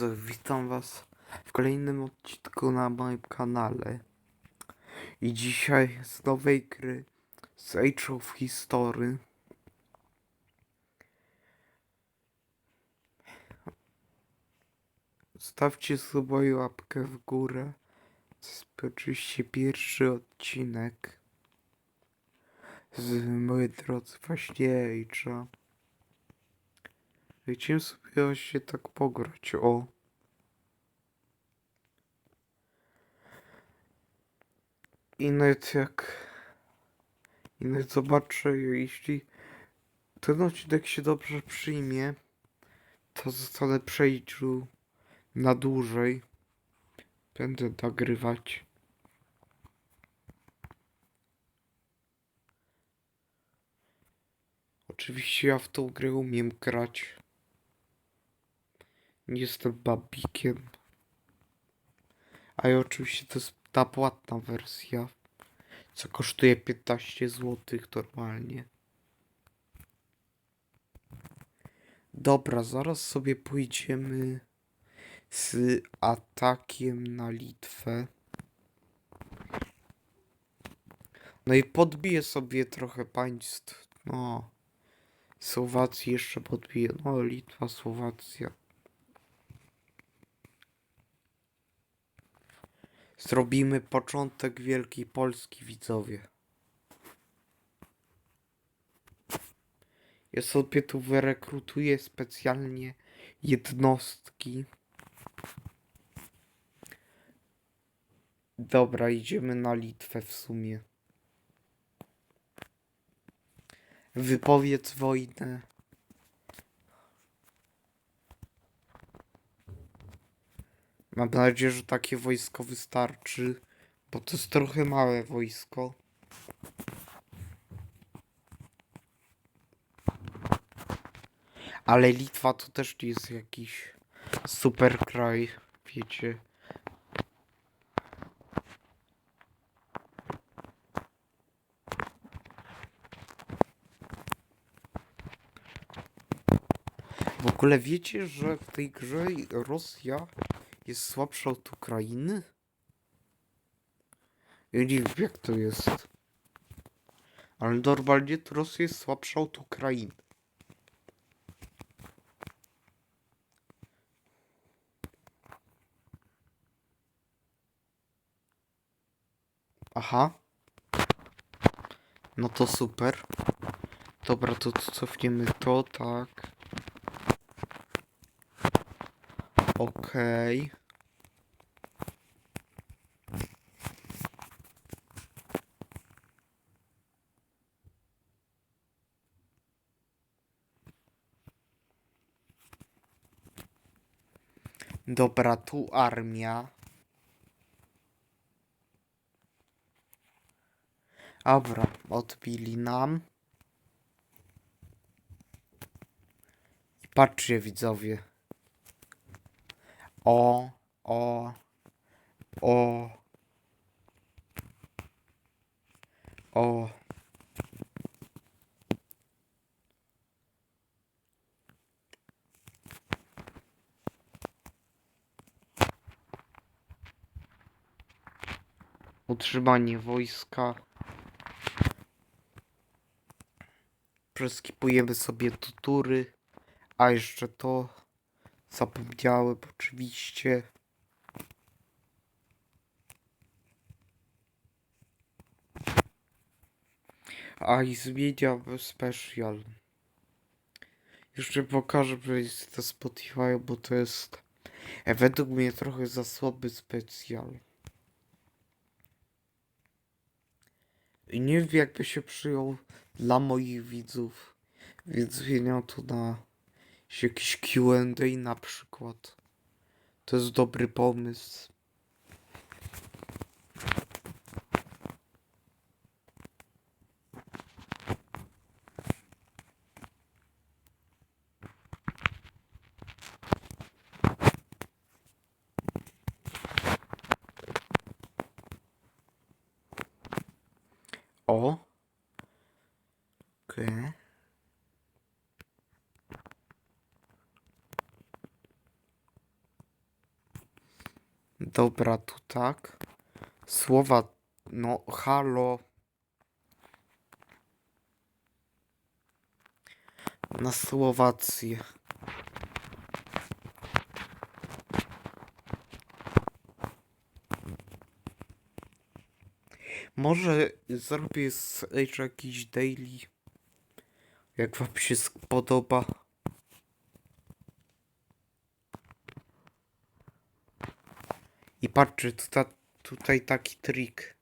Witam Was w kolejnym odcinku na moim kanale. I dzisiaj z nowej gry z Age of History. Stawcie sobie łapkę w górę. To jest oczywiście pierwszy odcinek z moi drodzy właśnie Age'a. Chciałem sobie właśnie tak pograć, o. I nawet jak... I nawet zobaczę, jeśli ten odcinek się dobrze przyjmie, to zostanę przejściu na dłużej. Będę nagrywać. Oczywiście ja w tą grę umiem grać. Jestem babikiem. A i oczywiście to jest ta płatna wersja, co kosztuje 15 zł normalnie. Dobra, zaraz sobie pójdziemy z atakiem na Litwę. No i podbiję sobie trochę państw. No. Słowacji jeszcze podbiję. No, Litwa, Słowacja. Zrobimy początek Wielkiej Polski, widzowie. Ja sobie tu wyrekrutuję specjalnie jednostki. Dobra, idziemy na Litwę w sumie. Wypowiedz wojnę. Mam nadzieję, że takie wojsko wystarczy, bo to jest trochę małe wojsko. Ale Litwa to też nie jest jakiś super kraj, wiecie. W ogóle wiecie, że w tej grze Rosja jest słabsza od Ukrainy? Ja nie wiem jak to jest. Ale normalnie to Rosja jest słabsza od Ukrainy. Aha. No to super. Dobra, to to cofniemy to, tak. Okej. Dobra, tu armia. Dobra, odbili nam. I patrzcie widzowie. O, o, o, o. Utrzymanie wojska. Przeskipujemy sobie tutury. A jeszcze to zapomniałem oczywiście. A i zmieniam special. Jeszcze pokażę, że jest to Spotify, bo to jest e, według mnie trochę za słaby specjal. I nie wiem jakby się przyjął dla moich widzów, więc zmieniam to na jakiś Q&A na przykład. To jest dobry pomysł. O. Okej. Dobra, tu tak. Słowa, no, halo. Na Słowację. Może zrobię z Age jakiś daily. Jak wam się spodoba. I patrzcie, tuta, tutaj taki trik.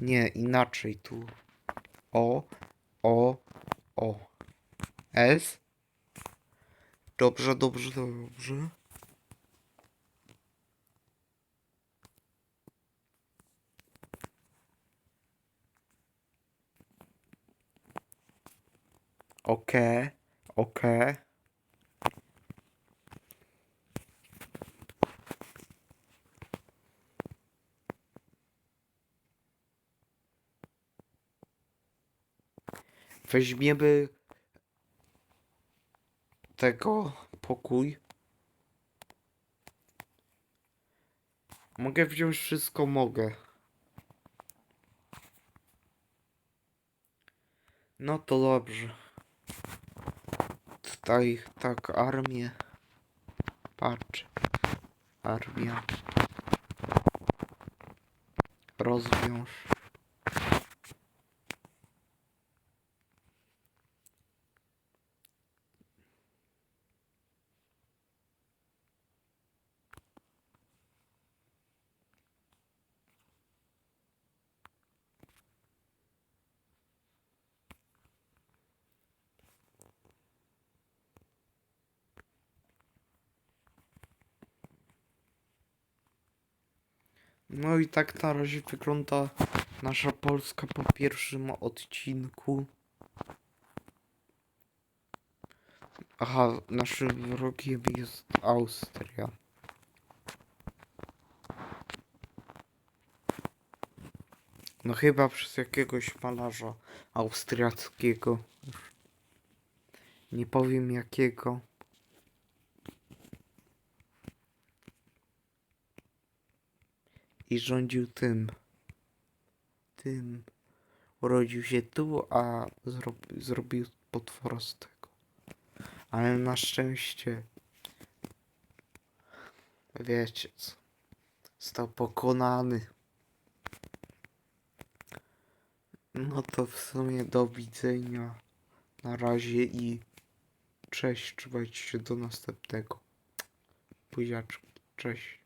Nie, inaczej tu. O, o, o. S. Dobrze, dobrze, dobrze. Okej, okej. Weźmiemy tego pokój. Mogę wziąć wszystko, mogę. No to dobrze. Tutaj tak armię. Patrz. Armia. Rozwiąż. No i tak na razie wygląda nasza Polska po pierwszym odcinku. Aha, naszym wrogiem jest Austria. No chyba przez jakiegoś malarza austriackiego. Nie powiem jakiego. I rządził tym. Tym. Urodził się tu, a zro zrobił potwora z tego. Ale na szczęście. Wiecie co. Został pokonany. No to w sumie do widzenia. Na razie i cześć. Trzymajcie się do następnego. Buziaczki. Cześć.